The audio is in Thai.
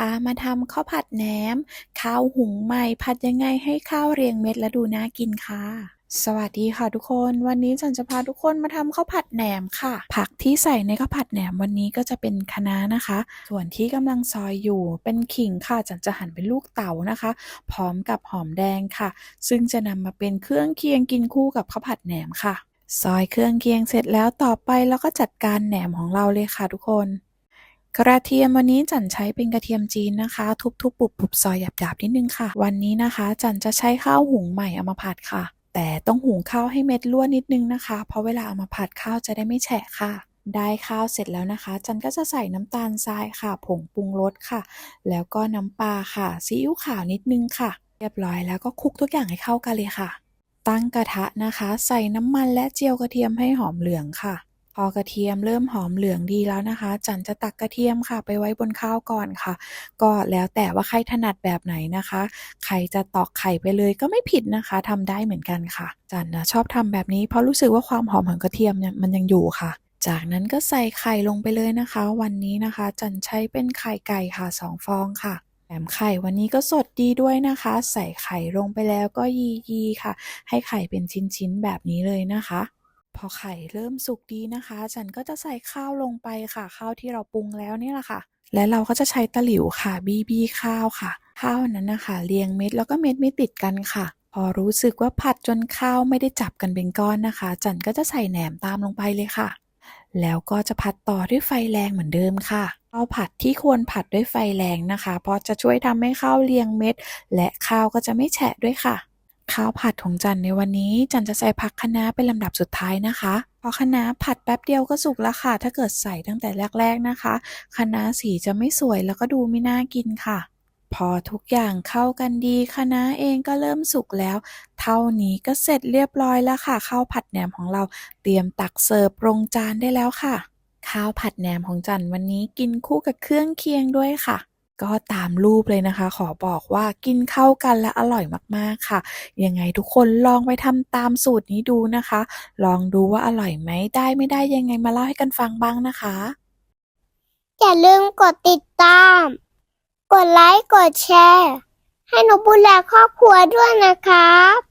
พามาทำข้าวผัดแหนม ข้าวหุงใหม่ผัดยังไงให้ข้าวเรียงเม็ดและดูน่ากินค่ะสวัสดีค่ะทุกคนวันนี้จันจะพาทุกคนมาทำข้าวผัดแหนมค่ะ ผักที่ใส่ในข้าวผัดแหนมวันนี้ก็จะเป็นคะน้านะคะ ส่วนที่กำลังซอยอยู่เป็นขิงค่ะจันจะหั่นเป็นลูกเต๋านะคะ พร้อมกับหอมแดงค่ะ ซึ่งจะนำมาเป็นเครื่องเคียงกินคู่กับข้าวผัดแหนมค่ะ ซอยเครื่องเคียงเสร็จแล้วต่อไปเราก็จัดการแหนมของเราเลยค่ะทุกคน กระเทียมวันนี้จันใช้เป็นกระเทียมจีนนะคะ ทุบๆปุบๆซอยหยาบๆนิดนึงค่ะ วันนี้นะคะ จันจะใช้ข้าวหุงใหม่เอามาผัดค่ะ แต่ต้องหุงข้าวให้เม็ดร่วนนิดนึงนะคะ เพราะเวลาเอามาผัดข้าวจะได้ไม่แฉะค่ะ ได้ข้าวเสร็จแล้วนะคะ จันก็จะใส่น้ำตาลทรายค่ะ ผงปรุงรสค่ะ แล้วก็น้ำปลาค่ะซีอิ๊วขาวนิดนึงค่ะ เรียบร้อยแล้วก็คลุกทุกอย่างให้เข้ากันเลยค่ะ ตั้งกระทะนะคะ ใส่น้ำมันและเจียวกระเทียมให้หอมเหลืองค่ะ พอกระเทียมเริ่มหอมเหลืองดีแล้วนะคะ จันจะตักกระเทียมค่ะ ไปไว้บนข้าวก่อนค่ะ ก็แล้วแต่ว่าใครถนัดแบบไหนนะคะ ใครจะตอกไข่ไปเลยก็ไม่ผิดนะคะทำได้เหมือนกันค่ะ จันนะชอบทำแบบนี้เพราะรู้สึกว่าความหอมของกระเทียมเนี่ยมันยังอยู่ค่ะจากนั้นก็ใส่ไข่ลงไปเลยนะคะ วันนี้นะคะ จันใช้เป็นไข่ไก่ค่ะสองฟองค่ะแถมไข่วันนี้ก็สดดีด้วยนะคะ ใส่ไข่ลงไปแล้วก็ยียีค่ะ ให้ไข่เป็นชิ้นๆแบบนี้เลยนะคะ พอไข่เริ่มสุกดีนะคะจันก็จะใส่ข้าวลงไปค่ะ ข้าวที่เราปรุงแล้วนี่แหละค่ะ และเราก็จะใช้ตะหลิวค่ะบีบีข้าวค่ะ ข้าวนั้นนะคะเรียงเม็ดแล้วก็เม็ดไม่ติดกันค่ะ พอรู้สึกว่าผัดจนข้าวไม่ได้จับกันเป็นก้อนนะคะ จันก็จะใส่แหนมตามลงไปเลยค่ะ แล้วก็จะผัดต่อด้วยไฟแรงเหมือนเดิมค่ะข้าวผัดที่ควรผัดด้วยไฟแรงนะคะ เพราะจะช่วยทำให้ข้าวเรียงเม็ด และข้าวก็จะไม่แฉะด้วยค่ะ ข้าวผัดของจันในวันนี้จันจะใส่ผักคะน้าเป็นลำดับสุดท้ายนะคะ เพราะคะน้าผัดแป๊บเดียวก็สุกแล้วค่ะ ถ้าเกิดใส่ตั้งแต่แรก ๆนะคะคะน้าสีจะไม่สวยแล้วก็ดูไม่น่ากินค่ะ พอทุกอย่างเข้ากันดีคะน้าเองก็เริ่มสุกแล้ว เท่านี้ก็เสร็จเรียบร้อยแล้วค่ะข้าวผัดแหนมของเราเตรียมตักเสิร์ฟลงจานได้แล้วค่ะ ข้าวผัดแหนมของจันวันนี้กินคู่กับเครื่องเคียงด้วยค่ะ ก็ตามรูปเลยนะคะ ขอบอกว่ากินเข้ากันและอร่อยมากๆค่ะ ยังไงทุกคนลองไปทำตามสูตรนี้ดูนะคะ ลองดูว่าอร่อยไหมได้ไม่ได้ยังไงมาเล่าให้กันฟังบ้างนะคะ อย่าลืมกดติดตาม กดไลค์ กดแชร์ ให้หนูบุญและครอบครัวด้วยนะครับ